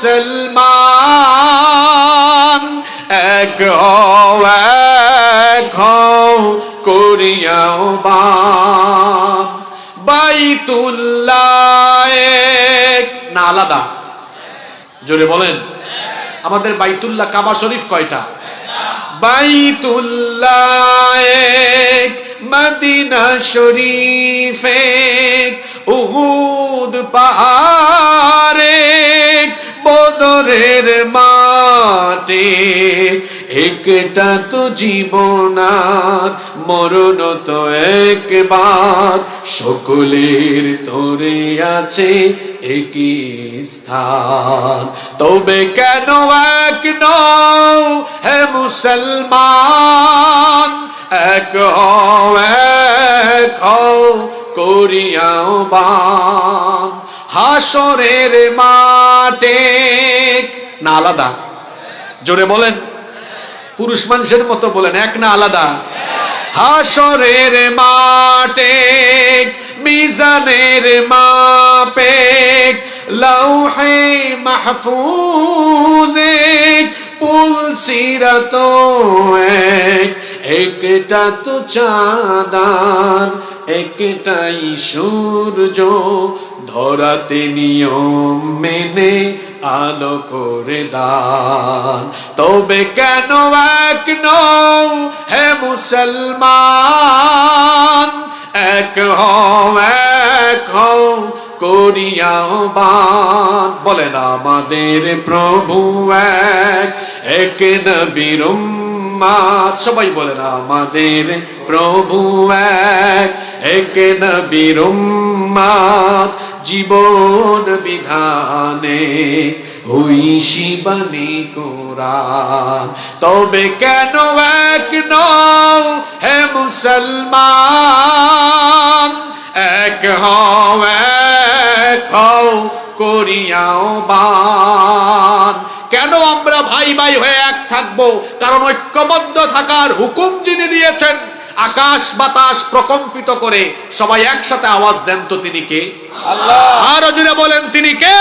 মুসলমান, এক এক করিয়াও বাইতুল্লাহ না, আলাদা। জোরে বলেন। আমাদের বাইতুল্লাহ কাবা শরীফ কয়টা? বাইতুল্লাহ মদিনা শরীফ উহুদ পাহাড় বদরের মাঠে একটা তো জীবনার, মরণ তো একবার। সকলের তোরে আছে একই স্থান। তবে কেন এক নও হে মুসলমান? এক এক করিয়াও বান। হাসরের মাঠে না আলাদা? জোরে বলেন। পুরুষ মানুষের মতো বলেন, এক না আলাদা? হাসরের মাঠে, মিজানের মাপে লৌহে মাহফুজে পুল সিরাত এক। একটা তো চাঁদার, একটাই সূর্য। ধরাতে নিয়ম মেনে আলো করে দান। তবে কেন এক নও হে মুসলমান? এক হও এক হও, করিয়াও বান। বলেন আমাদের প্রভু এক এক নবীর উম্মাদ সবাই বলেন আমাদের প্রভু এক এক নবীর উম্মাদ, জীবন বিধানে ওই শিবানী কোরআন। তবে কেন এক নও হে মুসলমান, এক হও এক হও, করিয়াও বান। কেন আমরা ভাই ভাই হয়ে এক থাকব? কারণ ঐক্যবদ্ধ থাকার হুকুম যিনি দিয়েছেন আকাশ বাতাস প্রকম্পিত করে সবাই একসাথে আওয়াজ দেন তো তিনি কে? আল্লাহ। আরও জুড়ে বলেন তিনি কে?